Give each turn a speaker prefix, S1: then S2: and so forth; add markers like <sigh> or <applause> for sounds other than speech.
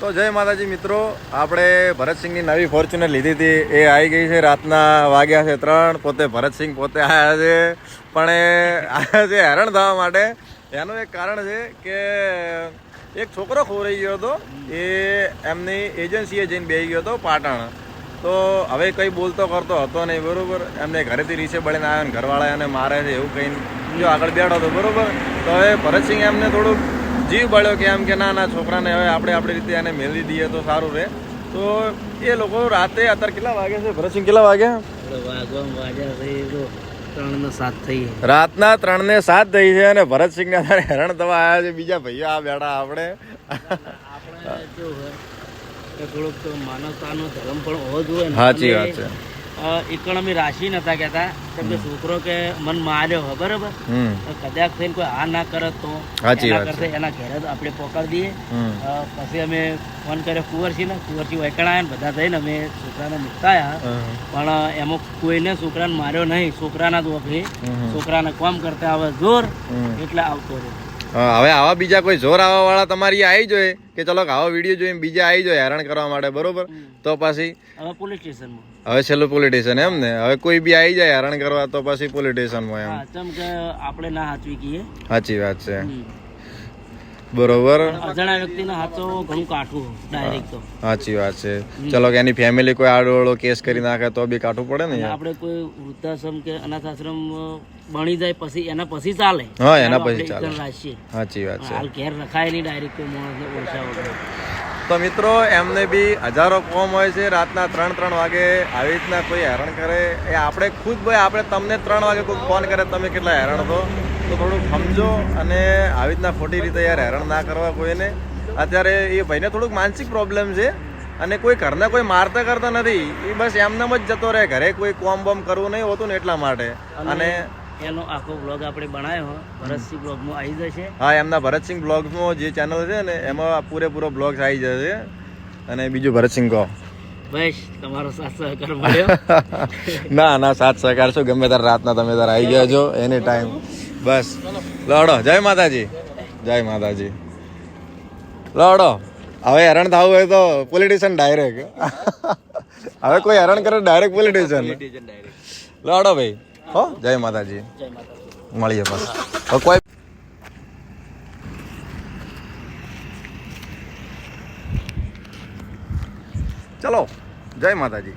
S1: તો જય માતાજી મિત્રો, આપણે ભરતસિંહની નવી ફોર્ચ્યુનર લીધી હતી. એ આવી ગઈ છે, રાતના વાગ્યા છે ત્રણ. પોતે ભરતસિંહ પોતે આવ્યા છે. પણ એ આવ્યા છે હેરાન થવા માટે. એનું એક કારણ છે કે એક છોકરો ખોરાઈ ગયો હતો. એ એમની એજન્સીએ જઈને બેસી ગયો હતો પાટણ. તો હવે કંઈ બોલતો કરતો હતો નહીં, બરોબર? એમને ઘરેથી રીસે બળીને આવ્યો ને ઘરવાળા એને મારે છે એવું કંઈ જો આગળ બેઠો હતો, બરોબર? તો હવે ભરતસિંહ એમને થોડુંક જીવ બળ્યો કે એમ કે ના ના છોકરાને હવે આપણે આપણી રીતે એને મેળવી દઈએ તો સારું રહે. તો એ લોકો રાતે અત્યારે કેટલા વાગે છે? ભરતસિંહ કેટલા
S2: ને થઈ
S1: રાતના ત્રણ ને સાત થઈ છે અને ભરતસિંહને અત્યારે હેરાન થવા આવ્યા છે બીજા ભાઈઓ આ બેઠા આપણે.
S2: થોડુંક માનવતાનો ધર્મ પણ હોવો જોઈએ
S1: સાચી વાત છે.
S2: ઇકોનોમી રાશિ નતા કેતા કે છોકરો કે મન માર્યો હોય બરોબર? કદાચ થઈને કોઈ આ ના કરે તો એના
S1: છે.
S2: એના ઘરે આપણે પકડી દઈએ. પછી અમે ફોન કર્યો કુંવરસિંહને કુંવરસિંહ વૈકણ ને બધા થઈને અમે છોકરાને મૂકતા આવ્યા પણ એમાં કોઈને છોકરાને માર્યો નહીં. છોકરાના જ વખતે છોકરાને કોમ કરતા આવે જોર એટલે આવતો રહ્યો.
S1: હવે આવા બીજા કોઈ જોર આવવા વાળા તમારી આવી જોઈએ કે ચલો આવો વીડિયો જોઈને બીજા આવી જોઈએ હેરાન કરવા માટે બરોબર? તો પછી
S2: હવે પોલીસ સ્ટેશન
S1: હવે છેલ્લું પોલીસ સ્ટેશન એમ ને? હવે કોઈ બી આવી જાય હેરાન કરવા તો પછી પોલીસ સ્ટેશનમાં એમ.
S2: હા કે આપણે ના હાચવી કીએ
S1: સાચી વાત છે. બરોબર?
S2: અજાણ્યા વ્યક્તિનો હાથો ઘણું કાઠું ડાયરેક્ટ તો.
S1: સાચી વાત છે. ચલો કે એની ફેમિલી કોઈ આડોળો કેસ કરી નાખે તો બી કાઠું પડે ને
S2: આપણે કોઈ વૃદ્ધાશ્રમ કે અનાથ આશ્રમ બની જાય પછી એના પછી ચાલે.
S1: હા, એના પછી ચાલે. સાચી વાત છે.
S2: હાલ ઘેર રખાય નહીં ડાયરેક્ટ કોઈ માણસને ઓછા વગર.
S1: તો મિત્રો એમને બી હજારો કોમ હોય છે. રાતના ત્રણ ત્રણ વાગે આવી રીતના કોઈ હેરાન કરે. એ આપણે ખુદ ભાઈ આપણે તમને ત્રણ વાગે કોઈ ફોન કરે તમે કેટલા હેરાન થો તો થોડુંક સમજો અને આવી રીતના ખોટી રીતે યાર હેરાન ના કરવા કોઈને. અત્યારે એ ભાઈને થોડુંક માનસિક પ્રોબ્લેમ છે અને કોઈ ઘરને કોઈ મારતા કરતા નથી. એ બસ એમનેમ જ જતો રહે. ઘરે કોઈ કોમ બોમ કરવું નહીં હોતું ને એટલા માટે. અને
S2: એનો આખો બ્લોગ આપણે બનાવ્યો ભરતસિંહ બ્લોગમાં આવી જશે.
S1: હા એમના ભરતસિંહ બ્લોગ્સમાં જે ચેનલ છે ને એમાં પૂરેપૂરો બ્લોગ્સ આવી જશે. અને બીજું ભરતસિંહ કહો.
S2: બસ તમારો સાથ સહકાર મળ્યો. <laughs>
S1: ના ના સાથ સહકાર છો ગમે ત્યારે રાતના તમે ત્યારે આવી ગયા છો એની ટાઈમ બસ. લડો. જય માતાજી. જય માતાજી. લડો. હવે હેરાન થવું હોય તો પોલિટિશિયન ડાયરેક્ટ <laughs> હવે કોઈ હેરાન કરે ડાયરેક્ટ પોલિટિશિયન લડો ભાઈ. હો જય માતાજી. મળીએ બસ કોઈ ચલો જય માતાજી.